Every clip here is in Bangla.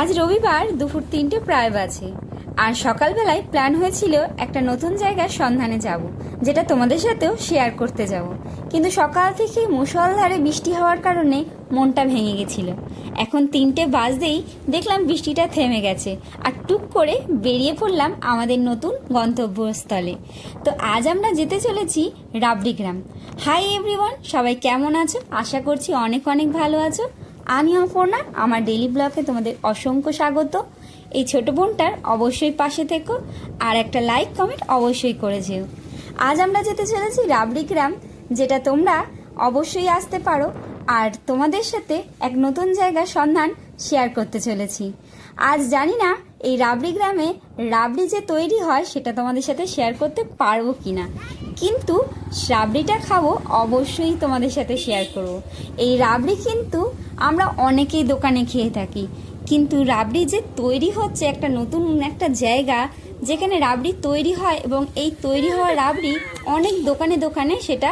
আজ রবিবার দুপুর তিনটে প্রায় বাজে। আর সকালবেলায় প্ল্যান হয়েছিল একটা নতুন জায়গার সন্ধানে যাব, যেটা তোমাদের সাথেও শেয়ার করতে যাব। কিন্তু সকাল থেকে মুষলধারে বৃষ্টি হওয়ার কারণে মনটা ভেঙে গেছিল। এখন তিনটে বাজতেই দেখলাম বৃষ্টিটা থেমে গেছে, আর টুক করে বেরিয়ে পড়লাম আমাদের নতুন গন্তব্যস্থলে। তো আজ আমরা যেতে চলেছি রাবড়ি গ্রাম হাই এভরিওয়ান সবাই কেমন আছো? আশা করছি অনেক অনেক ভালো আছো। আমি অপর্ণা আমার ডেলি ব্লগে তোমাদের অসংখ্য স্বাগত। এই ছোট বোনটার অবশ্যই পাশে থেকো, আর একটা লাইক কমেন্ট অবশ্যই করে যেও। আজ আমরা যেতে চলেছি রাবড়ি গ্রাম, যেটা তোমরা অবশ্যই আসতে পারো, আর তোমাদের সাথে এক নতুন জায়গার সন্ধান শেয়ার করতে চলেছি। আজ জানি না এই রাবড়ি গ্রামে রাবড়ি যে তৈরি হয়, সেটা তোমাদের সাথে শেয়ার করতে পারব কি না কিন্তু রাবড়িটা খাব অবশ্যই তোমাদের সাথে শেয়ার করব। এই রাবড়ি কিন্তু আমরা অনেকেই দোকানে খেয়ে থাকি। কিন্তু রাবড়ি যে তৈরি হচ্ছে একটা নতুন একটা জায়গা, যেখানে রাবড়ি তৈরি হয় এবং এই তৈরি হওয়া রাবড়ি অনেক দোকানে দোকানে সেটা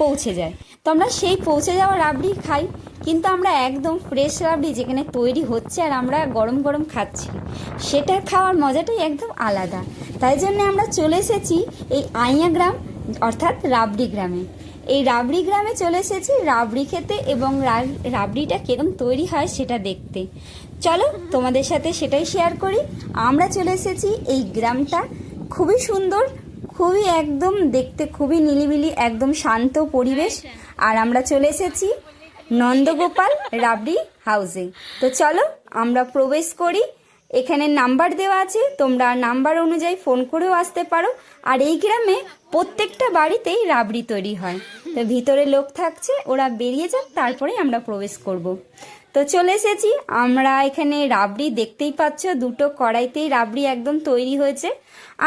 পৌঁছে যায়। তো আমরা সেই পৌঁছে যাওয়া রাবড়ি খাই, কিন্তু আমরা একদম ফ্রেশ রাবড়ি যেখানে তৈরি হচ্ছে আর আমরা গরম গরম খাচ্ছি। সেটা খাওয়ার মজাটাই একদম আলাদা। তাই জন্য আমরা চলে এসেছি এই আইয়া গ্রাম অর্থাৎ রাবড়ি গ্রামে। এই রাবড়ি গ্রামে চলে এসেছি। রাবড়ি খেতে এবং রাবড়িটা কিরম তৈরি হয় সেটা দেখতে। চলো তোমাদের সাথে সেটাই শেয়ার করি। আমরা চলে এসেছি এই গ্রামটা। খুবই সুন্দর, খুবই একদম দেখতে খুবই নিলিবিলি একদম শান্ত পরিবেশ। আর আমরা চলে এসেছি নন্দগোপাল রাবড়ি হাউসে তো চলো আমরা প্রবেশ করি। এখানে নাম্বার দেওয়া আছে তোমরা নাম্বার অনুযায়ী ফোন করেও আসতে পারো। আর এই গ্রামে প্রত্যেকটা বাড়িতেই রাবড়ি তৈরি হয়। তো ভিতরে লোক থাকছে ওরা বেরিয়ে যাক তারপরে আমরা প্রবেশ করব। তো চলে এসেছি আমরা এখানে রাবড়ি দেখতেই পাচ্ছ দুটো কড়াইতেই রাবড়ি একদম তৈরি হয়েছে।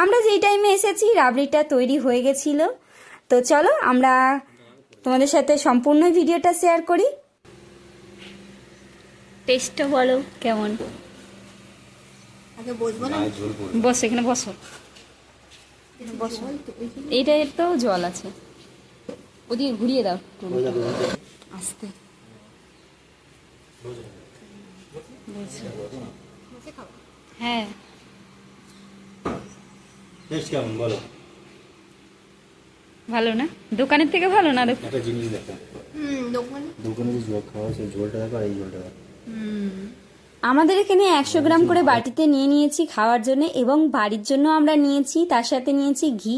আমরা যেই টাইমে এসেছি রাবড়িটা তৈরি হয়ে গেছিল। তো চলো আমরা তোমাদের সাথে সম্পূর্ণ ভিডিওটা শেয়ার করি। টেস্টটা বলো। কেমন? বসো এখানে বসো। বসো। এইটা তো জল আছে। ওদিকে ঘুরিয়ে দাও। আস্তে। হ্যাঁ। টেস্ট কেমন? বলো। ভালো না? দোকানের থেকে ভালো না? দেখো একটা জিনিস দেখো। হুম দোকানে। দোকানে যে জল খাওয়া সেই ঝোলটা দেখো আর এই ঝোলটা দেখো। আমাদের এখানে একশো গ্রাম করে বাটিতে নিয়ে নিয়েছি খাওয়ার জন্য এবং বাড়ির জন্য আমরা নিয়েছি, তার সাথে নিয়েছি ঘি।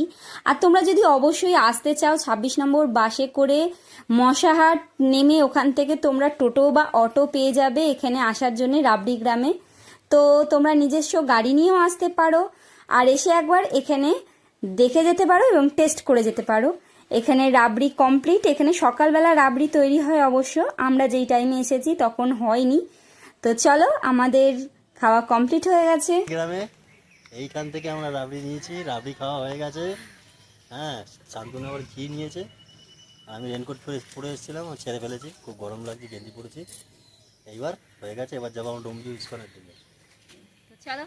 আর তোমরা যদি অবশ্যই আসতে চাও ছাব্বিশ নম্বর বাসে করে মশাহাট নেমে ওখান থেকে তোমরা টোটো বা অটো পেয়ে যাবে এখানে আসার জন্য রাবড়ি গ্রামে। তো তোমরা নিজস্ব গাড়ি নিয়েও আসতে পারো আর এসে একবার এখানে দেখে যেতে পারো এবং টেস্ট করে যেতে পারো। এখানে রাবড়ি কমপ্লিট, এখানে সকালবেলা রাবড়ি তৈরি হয় অবশ্য, আমরা যেই টাইমে এসেছি তখন হয়নি। তো চলো আমাদের খাওয়া কমপ্লিট হয়ে গেছে। গ্রামে এইখান থেকে আমরা রাবড়ি নিয়েছি রাবড়ি খাওয়া হয়ে গেছে। হ্যাঁ শান্তনু আবার ঘি নিয়েছে। আমি রেনকোট পরে পরে এসেছিলাম ছেড়ে ফেলেছি খুব গরম লাগছে গেঞ্জি পড়েছি এইবার হয়ে গেছে এবার যাব আমার ডোমজি ইউজ করার জন্য চলো।